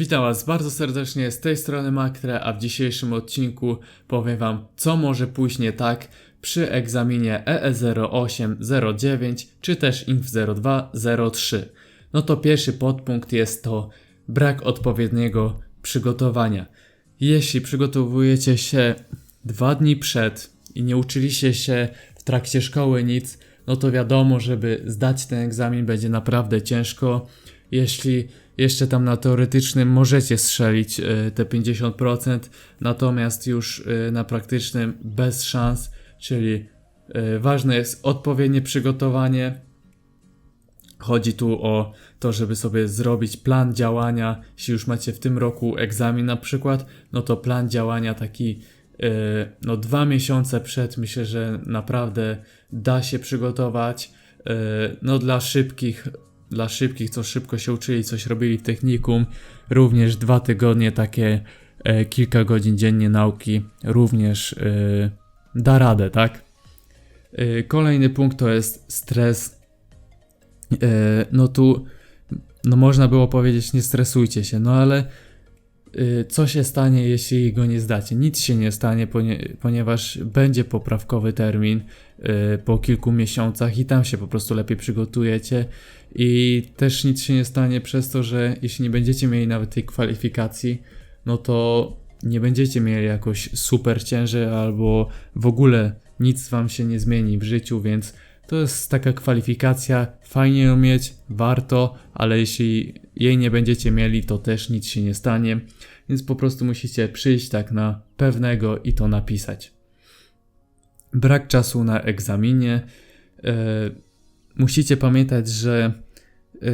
Witam Was bardzo serdecznie z tej strony Makre, a w dzisiejszym odcinku powiem Wam, co może pójść nie tak przy egzaminie E EE0809 czy też INF0203. No to pierwszy podpunkt jest to brak odpowiedniego przygotowania. Jeśli przygotowujecie się dwa dni przed i nie uczyliście się w trakcie szkoły nic, no to wiadomo, żeby zdać ten egzamin będzie naprawdę ciężko. Jeśli jeszcze tam na teoretycznym możecie strzelić e, te 50%, natomiast już e, na praktycznym bez szans, czyli e, ważne jest odpowiednie przygotowanie. Chodzi tu o to, żeby sobie zrobić plan działania. Jeśli już macie w tym roku egzamin na przykład, no to plan działania taki no dwa miesiące przed myślę, że naprawdę da się przygotować. No dla szybkich, dla szybkich, co szybko się uczyli, coś robili w technikum, również dwa tygodnie takie e, kilka godzin dziennie nauki również e, da radę, tak? E, Kolejny punkt to jest stres. E, No tu no można było powiedzieć nie stresujcie się, no ale co się stanie, jeśli go nie zdacie? Nic się nie stanie, ponie, ponieważ będzie poprawkowy termin y, po kilku miesiącach i tam się po prostu lepiej przygotujecie i też nic się nie stanie przez to, że jeśli nie będziecie mieli nawet tej kwalifikacji, no to nie będziecie mieli jakoś super ciężej albo w ogóle nic wam się nie zmieni w życiu, więc to jest taka kwalifikacja, fajnie ją mieć, warto, ale jeśli jej nie będziecie mieli, to też nic się nie stanie, więc po prostu musicie przyjść tak na pewnego i to napisać. Brak czasu na egzaminie. E, musicie pamiętać, że e,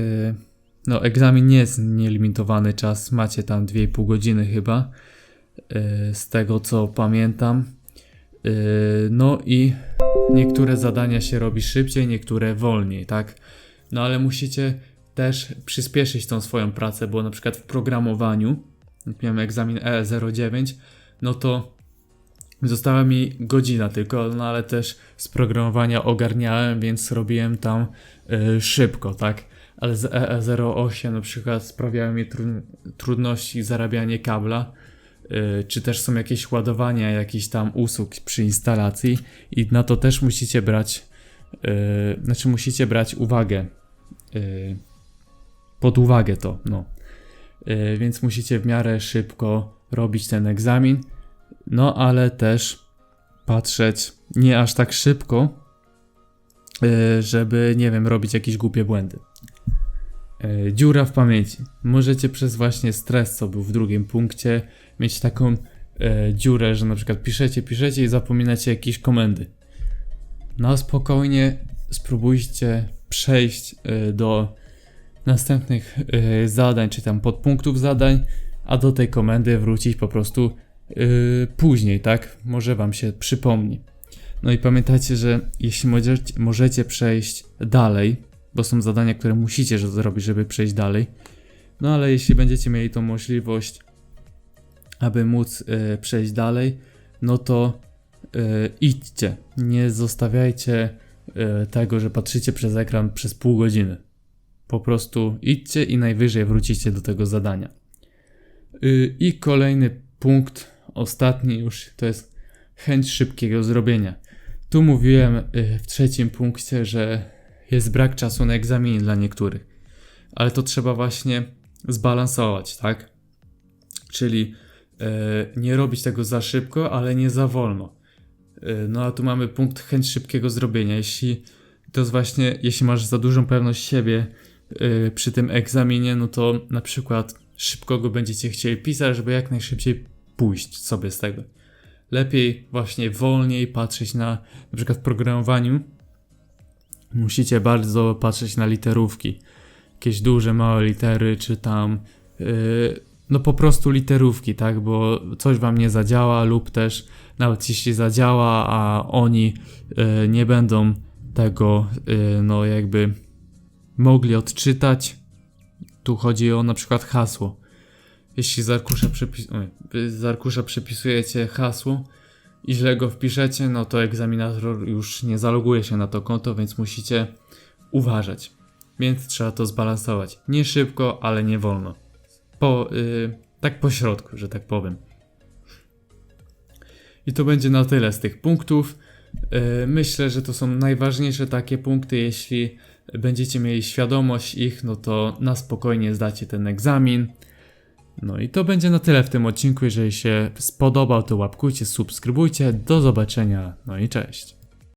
no, egzamin nie jest nielimitowany czas, macie tam 2,5 godziny chyba, e, z tego co pamiętam. No i niektóre zadania się robi szybciej, niektóre wolniej, tak? No ale musicie też przyspieszyć tą swoją pracę, bo na przykład w programowaniu, jak miałem egzamin E09, no to została mi godzina tylko, no ale też z programowania ogarniałem, więc robiłem tam y, szybko, tak? Ale z EE08 na przykład sprawiały mi tru- trudności zarabianie kabla, y, czy też są jakieś ładowania jakichś tam usług przy instalacji i na to też musicie brać, y, znaczy musicie brać uwagę, y, pod uwagę to, no. Y, więc musicie w miarę szybko robić ten egzamin, no ale też patrzeć nie aż tak szybko, y, żeby, nie wiem, robić jakieś głupie błędy. Y, Dziura w pamięci. Możecie przez właśnie stres, co był w drugim punkcie, mieć taką e, dziurę, że na przykład piszecie, piszecie i zapominacie jakieś komendy. No spokojnie spróbujcie przejść e, do następnych e, zadań, czy tam podpunktów zadań, a do tej komendy wrócić po prostu e, później, tak? Może wam się przypomni. No i pamiętajcie, że jeśli możecie, możecie przejść dalej, bo są zadania, które musicie zrobić, żeby przejść dalej, no ale jeśli będziecie mieli tą możliwość, aby móc e, przejść dalej, no to e, idźcie. Nie zostawiajcie e, tego, że patrzycie przez ekran przez pół godziny. Po prostu idźcie i najwyżej wrócicie do tego zadania. Y, I kolejny punkt, ostatni już, to jest chęć szybkiego zrobienia. Tu mówiłem y, w trzecim punkcie, że jest brak czasu na egzaminie dla niektórych, ale to trzeba właśnie zbalansować, tak? Czyli e, nie robić tego za szybko, ale nie za wolno. E, no a tu mamy punkt chęć szybkiego zrobienia. Jeśli to jest właśnie, jeśli masz za dużą pewność siebie przy tym egzaminie, no to na przykład szybko go będziecie chcieli pisać, żeby jak najszybciej pójść sobie z tego. Lepiej właśnie wolniej patrzeć na, na przykład w programowaniu, musicie bardzo patrzeć na literówki. Jakieś duże, małe litery, czy tam yy, no po prostu literówki, tak, bo coś wam nie zadziała lub też nawet jeśli zadziała, a oni y, nie będą tego y, no jakby mogli odczytać. Tu chodzi o na przykład hasło. Jeśli z arkusza, przepis z arkusza przepisujecie hasło i źle go wpiszecie, no to egzaminator już nie zaloguje się na to konto, więc musicie uważać. Więc trzeba to zbalansować. Nie szybko, ale nie wolno po, y, tak po środku, że tak powiem. I to będzie na tyle z tych punktów. Y, Myślę, że to są najważniejsze takie punkty. Jeśli będziecie mieli świadomość ich, no to na spokojnie zdacie ten egzamin. No i to będzie na tyle w tym odcinku. Jeżeli się spodobał, to łapkujcie, subskrybujcie. Do zobaczenia. No i cześć.